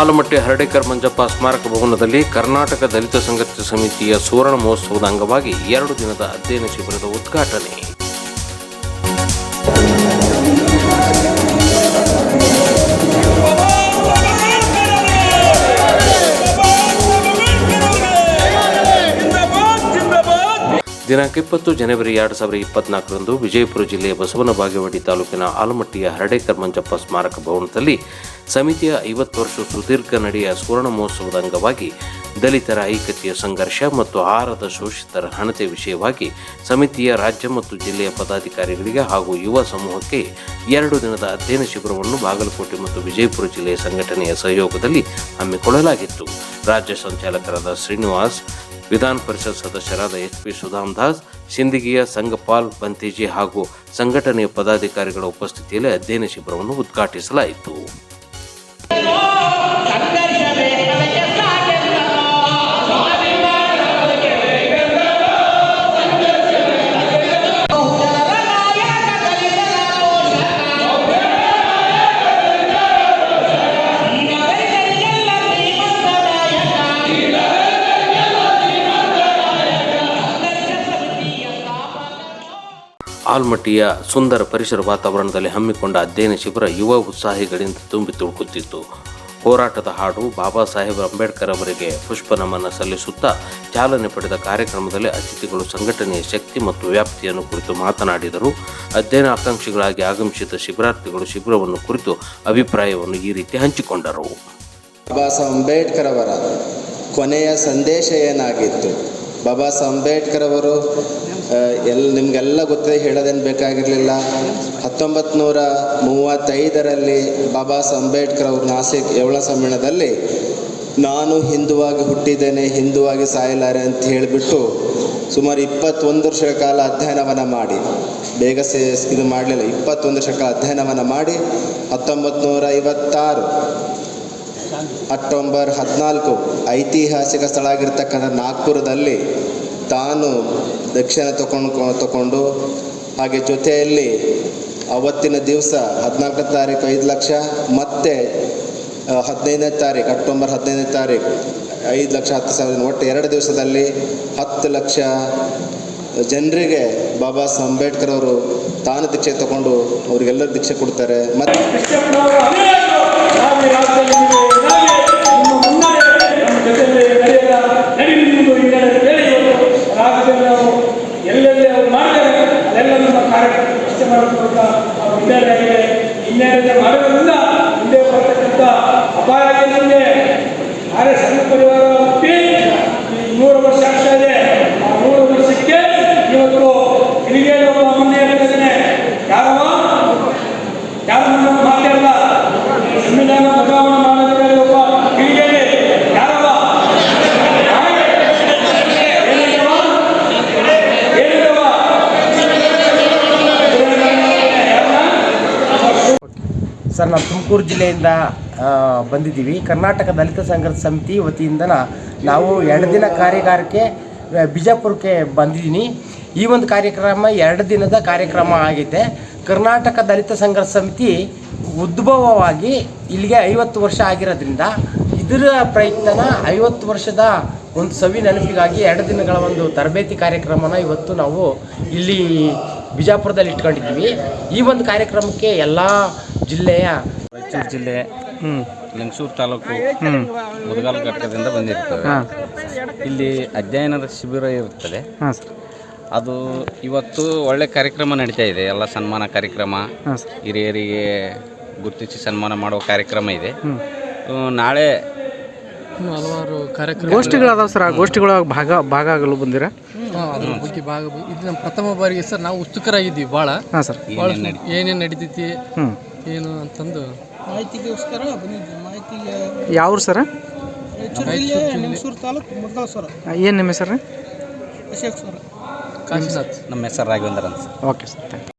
ಆಲಮಟ್ಟಿ ಹರಡೇಕರ್ ಮಂಜಪ್ಪ ಸ್ಮಾರಕ ಭವನದಲ್ಲಿ ಕರ್ನಾಟಕ ದಲಿತ ಸಂಘರ್ಷ ಸಮಿತಿಯ ಸುವರ್ಣ ಮಹೋತ್ಸವದ ಅಂಗವಾಗಿ ಎರಡು ದಿನದ ಅಧ್ಯಯನ ಶಿಬಿರದ ಉದ್ಘಾಟನೆ. ದಿನಾಂಕ ಇಪ್ಪತ್ತು ಜನವರಿ ಎರಡು ಸಾವಿರದ ಇಪ್ಪತ್ನಾಲ್ಕರಂದು ವಿಜಯಪುರ ಜಿಲ್ಲೆಯ ಬಸವನ ಬಾಗೇವಾಡಿ ತಾಲೂಕಿನ ಆಲಮಟ್ಟಿಯ ಹರಡೇಕರ್ ಮಂಜಪ್ಪ ಸ್ಮಾರಕ ಭವನದಲ್ಲಿ ಸಮಿತಿಯ ಐವತ್ತು ವರ್ಷ ಸುದೀರ್ಘ ನಡೆಯ ಸುವರ್ಣ ಮಹೋತ್ಸವದ ಅಂಗವಾಗಿ ದಲಿತರ ಐಕ್ಯತೆಯ ಸಂಘರ್ಷ ಮತ್ತು ಆಹಾರದ ಶೋಷಿತರ ಹಣತೆ ವಿಷಯವಾಗಿ ಸಮಿತಿಯ ರಾಜ್ಯ ಮತ್ತು ಜಿಲ್ಲೆಯ ಪದಾಧಿಕಾರಿಗಳಿಗೆ ಹಾಗೂ ಯುವ ಸಮೂಹಕ್ಕೆ ಎರಡು ದಿನದ ಅಧ್ಯಯನ ಶಿಬಿರವನ್ನು ಬಾಗಲಕೋಟೆ ಮತ್ತು ವಿಜಯಪುರ ಜಿಲ್ಲೆಯ ಸಂಘಟನೆಯ ಸಹಯೋಗದಲ್ಲಿ ಹಮ್ಮಿಕೊಳ್ಳಲಾಗಿತ್ತು. ರಾಜ್ಯ ಸಂಚಾಲಕರಾದ ಶ್ರೀನಿವಾಸ್ ವಿಧಾನ ಪರಿಷತ್ ಸದಸ್ಯರಾದ ಎಚ್ ಪಿ ಸುಧಾಮ್ ದಾಸ್ ಸಿಂದಗಿಯ ಸಂಗಪಾಲ್ ಬಂತೇಜಿ ಹಾಗೂ ಸಂಘಟನೆಯ ಪದಾಧಿಕಾರಿಗಳ ಉಪಸ್ಥಿತಿಯಲ್ಲಿ ಅಧ್ಯಯನ ಶಿಬಿರವನ್ನು ಉದ್ಘಾಟಿಸಲಾಯಿತು. ಆಲ್ಮಟ್ಟಿಯ ಸುಂದರ ಪರಿಸರ ವಾತಾವರಣದಲ್ಲಿ ಹಮ್ಮಿಕೊಂಡ ಅಧ್ಯಯನ ಶಿಬಿರ ಯುವ ಉತ್ಸಾಹಿಗಳಿಂದ ತುಂಬಿ ತುಳುಕುತ್ತಿತ್ತು. ಹೋರಾಟದ ಹಾಡು ಬಾಬಾ ಸಾಹೇಬ್ ಅಂಬೇಡ್ಕರ್ ಅವರಿಗೆ ಪುಷ್ಪ ನಮನ ಸಲ್ಲಿಸುತ್ತಾ ಚಾಲನೆ ಪಡೆದ ಕಾರ್ಯಕ್ರಮದಲ್ಲಿ ಅತಿಥಿಗಳು ಸಂಘಟನೆಯ ಶಕ್ತಿ ಮತ್ತು ವ್ಯಾಪ್ತಿಯನ್ನು ಕುರಿತು ಮಾತನಾಡಿದರು. ಅಧ್ಯಯನ ಆಕಾಂಕ್ಷಿಗಳಾಗಿ ಆಗಮಿಸಿದ ಶಿಬಿರಾರ್ಥಿಗಳು ಶಿಬಿರವನ್ನು ಕುರಿತು ಅಭಿಪ್ರಾಯವನ್ನು ಈ ರೀತಿ ಹಂಚಿಕೊಂಡರು. ಬಾಬಾ ಸಾಹೇಬ್ ಅಂಬೇಡ್ಕರ್ ಅವರ ಕೊನೆಯ ಸಂದೇಶ ಏನಾಗಿತ್ತು? ಬಾಬಾ ಅಂಬೇಡ್ಕರ್ ಅವರು ಎಲ್, ನಿಮಗೆಲ್ಲ ಗೊತ್ತಿದೆ ಹೇಳೋದೇನು ಬೇಕಾಗಿರಲಿಲ್ಲ. ಹತ್ತೊಂಬತ್ತು ನೂರ ಮೂವತ್ತೈದರಲ್ಲಿ ಬಾಬಾ ಅಂಬೇಡ್ಕರ್ ಅವರು ನಾಸಿಕ್ ಯವಳ ಸಮ್ಮೇಳನದಲ್ಲಿ ನಾನು ಹಿಂದುವಾಗಿ ಹುಟ್ಟಿದ್ದೇನೆ, ಹಿಂದುವಾಗಿ ಸಾಯಲಾರೆ ಅಂತ ಹೇಳಿಬಿಟ್ಟು ಸುಮಾರು ಇಪ್ಪತ್ತೊಂದು ವರ್ಷಗಳ ಕಾಲ ಅಧ್ಯಯನವನ್ನು ಮಾಡಿ. ಬೇಗ ಸೇ, ಇದು ಮಾಡಲಿಲ್ಲ, ಇಪ್ಪತ್ತೊಂದು ವರ್ಷಗಳ ಕಾಲ ಅಧ್ಯಯನವನ್ನು ಮಾಡಿ ಹತ್ತೊಂಬತ್ತು ನೂರ ಐವತ್ತಾರು ಅಕ್ಟೋಬರ್ ಹದಿನಾಲ್ಕು ಐತಿಹಾಸಿಕ ಸ್ಥಳ ಆಗಿರ್ತಕ್ಕಂಥ ನಾಗ್ಪುರದಲ್ಲಿ ತಾನು ದಕ್ಷಿಣ ತಗೊಂಡು ತಗೊಂಡು ಹಾಗೆ ಜೊತೆಯಲ್ಲಿ ಅವತ್ತಿನ ದಿವಸ ಹದಿನಾಲ್ಕನೇ ತಾರೀಕು ಐದು ಲಕ್ಷ ಮತ್ತೆ ಹದಿನೈದನೇ ತಾರೀಕು, ಅಕ್ಟೋಬರ್ ಹದಿನೈದನೇ ತಾರೀಕು ಐದು ಲಕ್ಷ ಹತ್ತು ಸಾವಿರ ಒಟ್ಟು ಎರಡು ದಿವಸದಲ್ಲಿ ಹತ್ತು ಲಕ್ಷ ಜನರಿಗೆ ಬಾಬಾ ಸಾಹೇಬ್ ಅಂಬೇಡ್ಕರ್ ಅವರು ತಾನು ದೀಕ್ಷೆ ತಗೊಂಡು ಅವ್ರಿಗೆಲ್ಲರೂ ದೀಕ್ಷೆ ಕೊಡ್ತಾರೆ. ಮತ್ತು ಮಾಡೋದ್ರಿಂದ ಹಿಂದೆ ಬರ್ತಕ್ಕಂಥ ಅಪಾಯ ಏನಿದೆ ಆರ್ಯ ಸಂಘ ಪರಿವಾರ ಸರ್, ನಾವು ತುಮಕೂರು ಜಿಲ್ಲೆಯಿಂದ ಬಂದಿದ್ದೀವಿ. ಕರ್ನಾಟಕ ದಲಿತ ಸಂಘರ್ಷ ಸಮಿತಿ ವತಿಯಿಂದ ನಾವು ಎರಡು ದಿನ ಕಾರ್ಯಾಗಾರಕ್ಕೆ ಬಿಜಾಪುರಕ್ಕೆ ಬಂದಿದ್ದೀನಿ. ಈ ಒಂದು ಕಾರ್ಯಕ್ರಮ ಎರಡು ದಿನದ ಕಾರ್ಯಕ್ರಮ ಆಗಿದೆ ಕರ್ನಾಟಕ ದಲಿತ ಸಂಘರ್ಷ ಸಮಿತಿ ಉದ್ಭವವಾಗಿ ಇಲ್ಲಿಗೆ ಐವತ್ತು ವರ್ಷ ಆಗಿರೋದ್ರಿಂದ ಇದರ ಪ್ರಯತ್ನ ಐವತ್ತು ವರ್ಷದ ಒಂದು ಸವಿ ನೆನಪಿಗಾಗಿ ಎರಡು ದಿನಗಳ ಒಂದು ತರಬೇತಿ ಕಾರ್ಯಕ್ರಮನ ಇವತ್ತು ನಾವು ಇಲ್ಲಿ ಬಿಜಾಪುರದಲ್ಲಿ ಇಟ್ಕೊಂಡಿದ್ದೀವಿ. ಈ ಒಂದು ಕಾರ್ಯಕ್ರಮಕ್ಕೆ ಎಲ್ಲ ಜಿಲ್ಲೆಯ ರಾಯಚೂರು ಜಿಲ್ಲೆ ಲಿಂಗಸೂರು ತಾಲೂಕು ಮುದಗಾಲ ಘಟಕದಿಂದ ಬಂದಿರ್ತವೆ ಇಲ್ಲಿ ಅಧ್ಯಯನದ ಶಿಬಿರ ಇರುತ್ತದೆ. ಅದು ಇವತ್ತು ಒಳ್ಳೆ ಕಾರ್ಯಕ್ರಮ ನಡೀತಾ ಇದೆ. ಎಲ್ಲ ಸನ್ಮಾನ ಕಾರ್ಯಕ್ರಮ ಹಿರಿಯರಿಗೆ ಗುರುತಿಸಿ ಸನ್ಮಾನ ಮಾಡುವ ಕಾರ್ಯಕ್ರಮ ಇದೆ. ನಾಳೆ ಹಲವಾರು ಕಾರ್ಯಕ್ರಮ ಗೋಷ್ಠಿಗಳಾದವು ಸರ್ ಆ ಗೋಷ್ಠಿಗಳ ಭಾಗ ಭಾಗ ಆಗಲು ಬಂದಿರಾ? ಅದ್ರ ಬಗ್ಗೆ ಭಾಗ ಇದು ನಮ್ಮ ಪ್ರಥಮ ಬಾರಿಗೆ ಸರ್ ನಾವು ಉತ್ಸುಕರಾಗಿದ್ದೀವಿ ಭಾಳ. ಹಾಂ ಸರ್. ಭಾಳ ಏನೇನ್ ನಡೀತೈತಿ? ಹ್ಞೂ ಏನು ಅಂತಂದು? ಮಾಹಿತಿಗೋಸ್ಕರ ಬಂದಿದ್ದೆ ಮಾಹಿತಿಗೆ ಯಾವ್ರು ಸರ್? ರಾಯಚೂರು ಜಿಲ್ಲೆ ತಾಲೂಕು ಮುದ್ಗಾಂವ್ ಸರ್. ಏನು ನಿಮ್ಮ ಹೆಸರು? ಅಶೋಕ್ ಸರ್. ಕಾಶಿನಾಥ್. ನಮ್ಮ ಹೆಸರು ರಾಘವೇಂದ್ರ ಅಂತ ಓಕೆ ಸರ್ ಥ್ಯಾಂಕ್ ಯು.